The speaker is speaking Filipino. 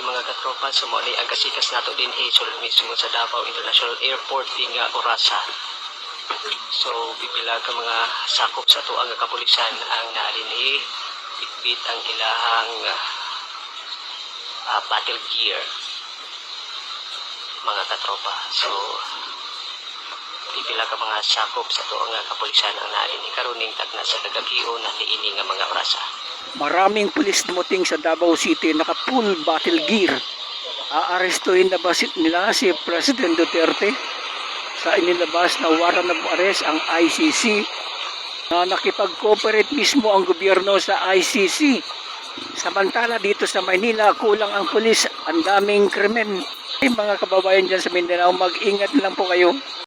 Okay mga katropa, sumuli ang kasikas nato din Hazel mismo sa Davao International Airport nga orasa. So, pipila ka mga sakop sa to ang kapulisan ang naalinhi, bitbit ang ilahang ah, battle gear mga katropa. So, pipila ka mga sakop sa to ang kapulisan ang naalinhi karuning tagna sa kagabiho na niini nga mga orasa. Maraming pulis dumating sa Davao City naka full battle gear. Aarestuhin na ba nila si President Duterte sa inilabas na warrant of arrest ang ICC na nakipag-cooperate mismo ang gobyerno sa ICC. Samantala dito sa Maynila, kulang ang pulis, ang daming krimen. Mga kababayan dyan sa Mindanao, mag-ingat lang po kayo.